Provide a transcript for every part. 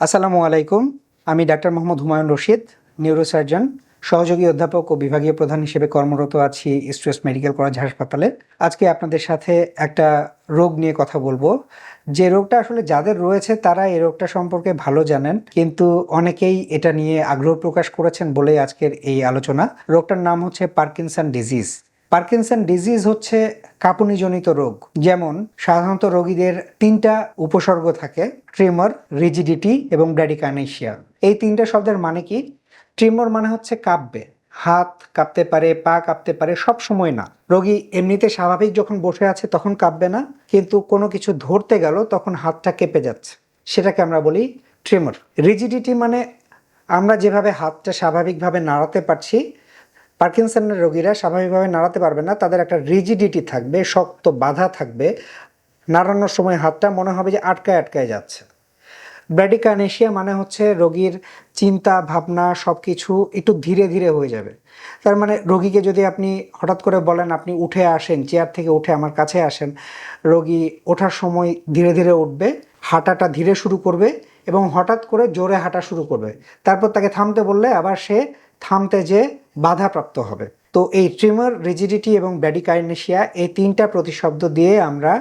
আসসালামু আলাইকুম। আমি ডাক্তার মোহাম্মদ হুমায়ুন রশিদ নিউরোসার্জন সহযোগী অধ্যাপক ও বিভাগীয় প্রধান হিসেবে কর্মরত আছি স্ট্রেস মেডিকেল কলেজ হাসপাতালে। আজকে আপনাদের সাথে একটা রোগ নিয়ে কথা বলব। যে রোগটা আসলে যাদের রয়েছে, তারা এই রোগটা সম্পর্কে ভালো জানেন, কিন্তু অনেকেই এটা নিয়ে আগ্রহ প্রকাশ করেছেন বলেই আজকের এই আলোচনা। রোগটার নাম হচ্ছে পার্কিনসন ডিজিজ। পার্কিনসন ডিজিজ হচ্ছে কাঁপুনিজনিত রোগ, যেমন সাধারণত রোগীদের তিনটা উপসর্গ থাকে, ট্রিমর, রিজিডিটি এবং ব্র্যাডিকানেশিয়া এই তিনটা শব্দের মানে কি? ট্রিমর মানে হচ্ছে কাঁপবে। হাত কাঁপতে পারে, পা কাঁপতে পারে, সব সময় না। রোগী এমনিতে স্বাভাবিক যখন বসে আছে তখন কাঁপবে না, কিন্তু কোনো কিছু ধরতে গেল তখন হাতটা কেঁপে যাচ্ছে। সেটাকে আমরা বলি ট্রিমর। রিজিডিটি মানে আমরা যেভাবে হাতটা স্বাভাবিকভাবে নাড়াতে পারছি পার্কিনসনের রোগীরা স্বাভাবিকভাবে নাড়াতে পারবে না, তাদের একটা রিজিডিটি থাকবে, শক্ত বাধা থাকবে। নাড়ানোর সময় হাতটা মনে হবে যে আটকায় আটকায় যাচ্ছে। ব্র্যাডিকানেশিয়া মানে হচ্ছে রোগীর চিন্তা, ভাবনা সব কিছু একটু ধীরে ধীরে হয়ে যাবে। তার মানে রোগীকে যদি আপনি হঠাৎ করে বলেন, আপনি উঠে আসেন, চেয়ার থেকে উঠে আমার কাছে আসেন, রোগী ওঠার সময় ধীরে ধীরে উঠবে, হাঁটাটা ধীরে শুরু করবে এবং হঠাৎ করে জোরে হাঁটা শুরু করবে। তারপর তাকে থামতে বললে আবার সে থামতে যে বাধাপ্রাপ্ত হবে। তো এই ট্রিমার রিজিডিটি এবং ব্যাডিকাইনেশিয়া এই তিনটা প্রতিশব্দ দিয়ে আমরা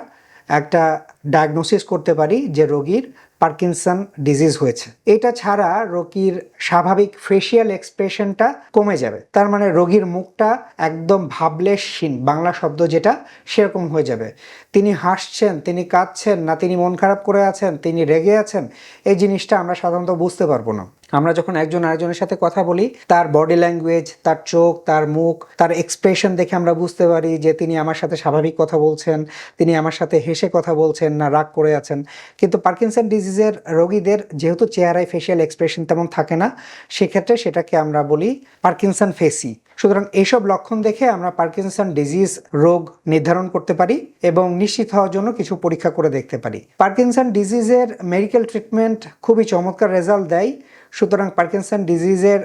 একটা ডায়াগনোসিস করতে পারি যে রোগীর পার্কিনসন ডিজিজ হয়েছে। এটা ছাড়া রোগীর স্বাভাবিক ফেসিয়াল এক্সপ্রেশনটা কমে যাবে। তার মানে রোগীর মুখটা একদম ভাবলেশহীন, বাংলা শব্দ যেটা, সেরকম হয়ে যাবে। তিনি হাসছেন, তিনি কাঁদছেন, না তিনি মন খারাপ করে আছেন, তিনি রেগে আছেন, এই জিনিসটা আমরা সাধারণত বুঝতে পারব না। আমরা যখন একজন আরেকজনের সাথে কথা বলি, তার বডি ল্যাঙ্গুয়েজ তার চোখ, তার মুখ, তার এক্সপ্রেশন দেখে আমরা বুঝতে পারি যে তিনি আমার সাথে স্বাভাবিক কথা বলছেন, তিনি আমার সাথে হেসে কথা বলছেন না রাগ করে আছেন। কিন্তু পার্কিনসন ডিজিজের রোগীদের যেহেতু চেহারায় ফেসিয়াল এক্সপ্রেশন তেমন থাকে না, সেক্ষেত্রে সেটাকে আমরা বলি পার্কিনসন ফেসি সুতরাং এইসব লক্ষণ দেখে আমরা পার্কিনসন ডিজিজ রোগ নির্ধারণ করতে পারি এবং নিশ্চিত হওয়ার জন্য কিছু পরীক্ষা করে দেখতে পারি। পার্কিনসন ডিজিজের মেডিকেল ট্রিটমেন্ট খুবই চমৎকার রেজাল্ট দেয়। সুতরাং পার্কিনসন ডিজিজের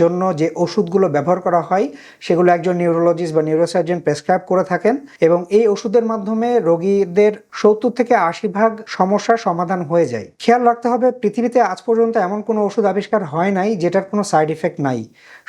জন্য যে ওষুধগুলো ব্যবহার করা হয়, সেগুলো একজন নিউরোলজিস্ট বা নিউরোসার্জন প্রেসক্রাইব করে থাকেন এবং এই ওষুধের মাধ্যমে রোগীদের সত্তর থেকে আশি ভাগ সমস্যার সমাধান হয়ে যায়। খেয়াল রাখতে হবে, পৃথিবীতে আজ পর্যন্ত এমন কোনো ওষুধ আবিষ্কার হয় নাই যেটার কোনো সাইড ইফেক্ট নাই।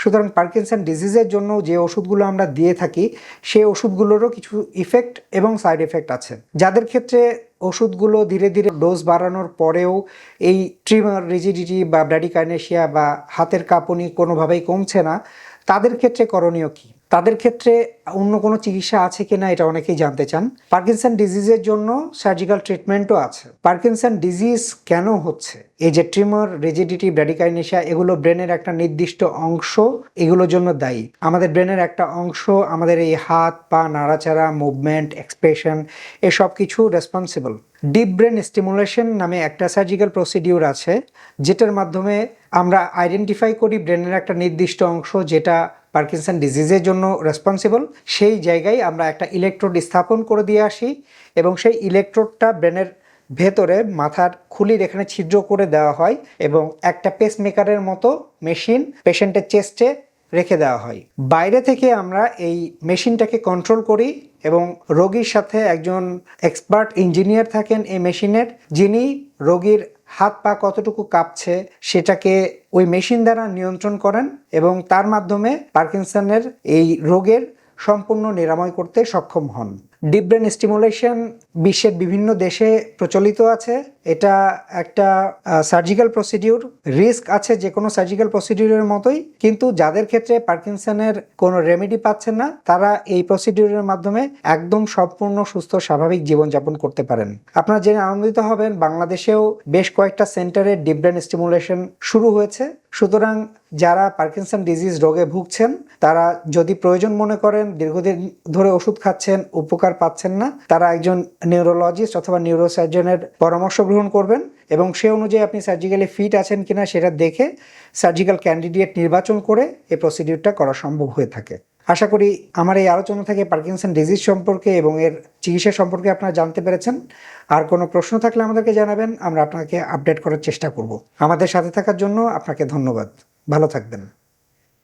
সুতরাং পার্কিনসন ডিজিজের জন্য যে ওষুধগুলো আমরা দিয়ে থাকি সেই ওষুধগুলোরও কিছু ইফেক্ট এবং সাইড এফেক্ট আছে। যাদের ক্ষেত্রে ওষুধগুলো ধীরে ধীরে ডোজ বাড়ানোর পরেও এই ট্রিমার, রিজিডিটি বা ব্র্যাডিকাইনেশিয়া বা হাতের কাঁপুনি কোনোভাবেই কমছে না। তাদের ক্ষেত্রে করণীয় কী? তাদের ক্ষেত্রে অন্য কোনো চিকিৎসা আছে কি না এটা অনেকেই জানতে চান। পার্কিনসন ডিজিজের জন্য সার্জিক্যাল ট্রিটমেন্টও আছে। পার্কিনসন ডিজিজ কেন হচ্ছে? এই যে ট্রিমার রেজিডিটি ব্র্যাডিকাইনেশিয়া এগুলো ব্রেনের একটা নির্দিষ্ট অংশ, এগুলোর জন্য দায়ী। আমাদের ব্রেনের একটা অংশ, আমাদের এই হাত, পা, নাড়াচাড়া মুভমেন্ট এক্সপ্রেশন এসব কিছু রেসপন্সিবল ডিপ ব্রেন স্টিমুলেশন নামে একটা সার্জিক্যাল প্রসিডিউর আছে, যেটার মাধ্যমে আমরা আইডেন্টিফাই করি ব্রেনের একটা নির্দিষ্ট অংশ, যেটা পার্কিনসন ডিজিজের জন্য রেসপন্সিবল সেই জায়গায় আমরা একটা ইলেকট্রোড স্থাপন করে দিয়ে আসি এবং সেই ইলেকট্রোডটা ব্রেনের ভেতরে মাথার খুলির এখানে ছিদ্র করে দেওয়া হয় এবং একটা পেসমেকারের মতো মেশিন পেশেন্টের চেস্টে রেখে দেওয়া হয়। বাইরে থেকে আমরা এই মেশিনটাকে কন্ট্রোল করি এবং রোগীর সাথে একজন এক্সপার্ট ইঞ্জিনিয়ার থাকেন এই মেশিনের যিনি রোগীর হাত পা কতটুকু কাঁপছে সেটাকে ওই মেশিন দ্বারা নিয়ন্ত্রণ করেন এবং তার মাধ্যমে পার্কিনসনের এই রোগের সম্পূর্ণ নিরাময় করতে সক্ষম হন। ডিপ ব্রেন স্টিমুলেশন বিশ্বের বিভিন্ন দেশে প্রচলিত আছে। এটা একটা সার্জিক্যাল প্রসিডিউর রিস্ক আছে যে কোনো সার্জিক্যাল প্রসিডিউরের মতোই, কিন্তু যাদের ক্ষেত্রে পার্কিনসনের কোনো রেমেডি পাচ্ছেন না, তারা এই প্রসিডিউরের মাধ্যমে একদম সম্পূর্ণ সুস্থ, স্বাভাবিক জীবনযাপন করতে পারেন। আপনারা জেনে আনন্দিত হবেন, বাংলাদেশেও বেশ কয়েকটা সেন্টারে ডিপ ব্রেন স্টিমুলেশন শুরু হয়েছে। সুতরাং যারা পার্কিনসন ডিজিজ রোগে ভুগছেন, তারা যদি প্রয়োজন মনে করেন, দীর্ঘদিন ধরে ওষুধ খাচ্ছেন উপকার পাচ্ছেন না। তারা একজন নিউরোলজিস্ট অথবা নিউরোসার্জনের পরামর্শ গ্রহণ করবেন এবং সে অনুযায়ী আপনি সার্জিক্যালি ফিট আছেন কিনা সেটা দেখে সার্জিক্যাল ক্যান্ডিডেট নির্বাচন করে এই প্রসিডিউরটা করা সম্ভব হয়ে থাকে। আশা করি আমার এই আলোচনা থেকে পার্কিনসন ডিজিজ সম্পর্কে এবং এর চিকিৎসা সম্পর্কে আপনারা জানতে পেরেছেন। আর কোনো প্রশ্ন থাকলে আমাদেরকে জানাবেন, আমরা আপনাকে আপডেট করার চেষ্টা করব। আমাদের সাথে থাকার জন্য আপনাকে ধন্যবাদ। ভালো থাকবেন।